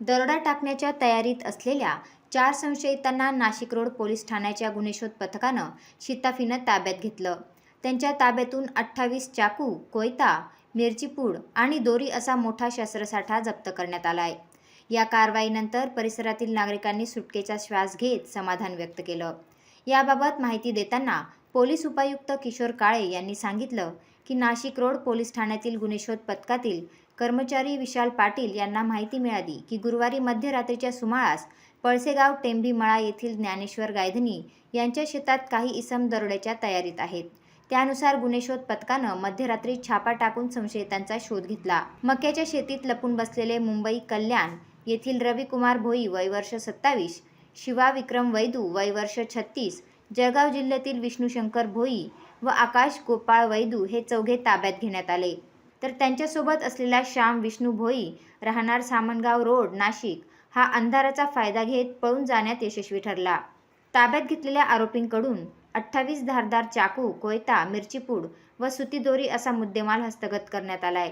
दरोडा टाकण्याच्या तयारीत असलेल्या चार संशयितांना नाशिक रोड पोलीस ठाण्याच्या गुन्हेशोध पथकानं शिताफीनं ताब्यात घेतलं. त्यांच्या ताब्यातून अठ्ठावीस चाकू कोयता मिरचीपूड आणि दोरी असा मोठा शस्त्रसाठा जप्त करण्यात आला आहे या कारवाईनंतर परिसरातील नागरिकांनी सुटकेचा श्वास घेत समाधान व्यक्त केलं. याबाबत माहिती देताना पोलीस उपायुक्त किशोर काळे यांनी सांगितलं की नाशिक रोड पोलीस ठाण्यातील गुन्हेशोध पथकातील कर्मचारी विशाल पाटील यांना माहिती मिळाली की गुरुवारी मध्यरात्रीच्या सुमारास पळसेगाव टेंभीमळा येथील ज्ञानेश्वर गायधनी यांच्या शेतात काही इसम दरोड्याच्या तयारीत आहेत. त्यानुसार गुन्हेशोध पथकानं मध्यरात्री छापा टाकून संशयितांचा शोध घेतला. मक्याच्या शेतीत लपून बसलेले मुंबई कल्याण येथील रविकुमार भोई वय वर्ष सत्तावीस शिवा विक्रम वैदू वय वर्ष छत्तीस जळगाव जिल्ह्यातील विष्णुशंकर भोई व आकाश गोपाळ वैदू हे चौघे ताब्यात घेण्यात आले. तर त्यांच्यासोबत असलेला श्याम विष्णू भोई राहणार सामनगाव रोड नाशिक हा अंधाराचा फायदा घेत पळून जाण्यात यशस्वी ठरला. ताब्यात घेतलेल्या आरोपींकडून अठ्ठावीस धारदार चाकू कोयता मिरचीपूड व सुती दोरी असा मुद्देमाल हस्तगत करण्यात आलाय.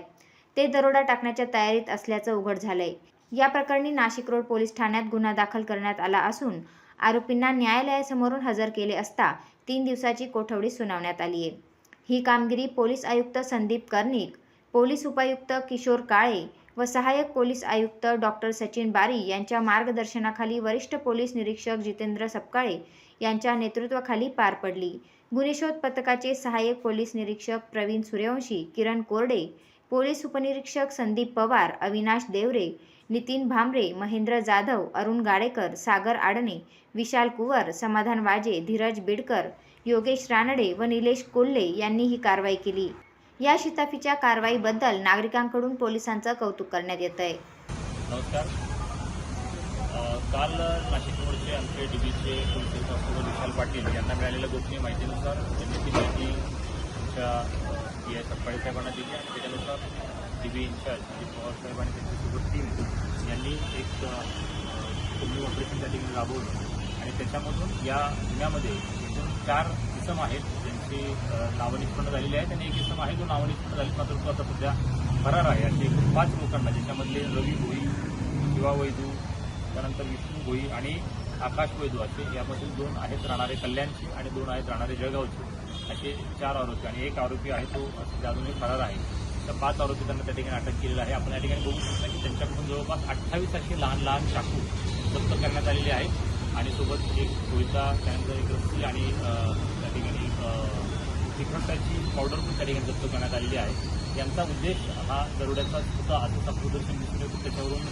ते दरोडा टाकण्याच्या तयारीत असल्याचं उघड झालंय. या प्रकरणी नाशिक रोड पोलीस ठाण्यात गुन्हा दाखल करण्यात आला असून आरोपींना न्यायालयासमोरून हजर केले असता तीन दिवसाची कोठवडी सुनावण्यात आली आहे ही कामगिरी पोलीस आयुक्त संदीप कर्णिक पोलीस उपायुक्त किशोर काळे व सहाय्यक पोलीस आयुक्त डॉक्टर सचिन बारी यांच्या मार्गदर्शनाखाली वरिष्ठ पोलीस निरीक्षक जितेंद्र सपकाळे यांच्या नेतृत्वाखाली पार पडली. गुन्हेशोध पथकाचे सहाय्यक पोलीस निरीक्षक प्रवीण सूर्यवंशी किरण कोरडे पोलीस उपनिरीक्षक संदीप पवार अविनाश देवरे नितीन भांबरे महेंद्र जाधव अरुण गाडेकर सागर आडणे विशाल कुवर समाधान वाजे धीरज बिडकर योगेश रानडे व निलेश कोल्हे यांनी ही कारवाई केली. या शिताफीच्या कारवाईबद्दल नागरिकांकडून पोलिसांचं कौतुक करण्यात येत आहे नमस्कार काल नाशिक रोडचे आमचे डीबीचे पोलीस कॉन्स्टेबल विशाल पाटील यांना मिळालेल्या गोपनीय माहितीनुसार त्यांनी ती माहिती आमच्या पी आय सप्पाळे साहेबांना दिली आणि त्याच्यानुसार D B incharge Ajit Pawar साहेब आणि त्यांच्यासोबत टीम यांनी एक कुंभी ऑपरेशन त्या ठिकाणी राबवलं. आणि त्याच्यामधून या गुन्ह्यामध्ये एकूण चार किसम आहेत ते अ, झालेले आहे. त्यांनी आहेत आणि एक इसम आहे जो नावं झाले मात्र तो आता सध्या फरार आहे. असे पाच लोकांना ज्याच्यामधले रवी भोई शिवा वैदू त्यानंतर विष्णू भोई आणि आकाश वैदू असे यामधील दोन आहेत राहणारे कल्याणचे आणि दोन आहेत राहणारे जळगावचे. असे चार आरोपी आणि एक आरोपी आहे तो सध्या अजूनही फरार आहे. तर पाच आरोपी त्यांना त्या ठिकाणी अटक केलेला आहे. आपण या ठिकाणी बघू शकता की त्यांच्याकडून जवळपास अठ्ठावीस असे लहान लहान चाकू जप्त करण्यात आलेले आहेत. आणि सोबत एक कोयता त्यानंतर एक रस्सी आणि ठिकाणी अ, तिखटाची पावडर पण त्या ठिकाणी जप्त करण्यात आलेली आहे. यांचा उद्देश हा दरोड्याचा होता आता प्रदर्शन दिसून येतो त्याच्यावरून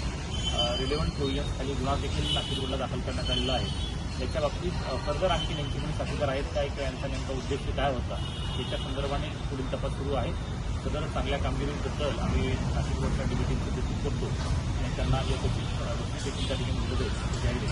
रिलेव्हंट प्रोव्हिजन्स खाली गुन्हा देखील नागपूर रोडला दाखल करण्यात आलेला आहे. याच्या बाबतीत फर्दर आणखी नेमकी कोणी साथीदार आहेत काय किंवा यांचा नेमका उद्देश काय होता याच्या संदर्भाने पुढील तपास सुरू आहे. सदर चांगल्या कामगिरीबद्दल आम्ही नाशिक रोडच्या डिबिटीचं देखील करतो. आणि त्यांना या देखील देखील त्या ठिकाणी मदत जाहीर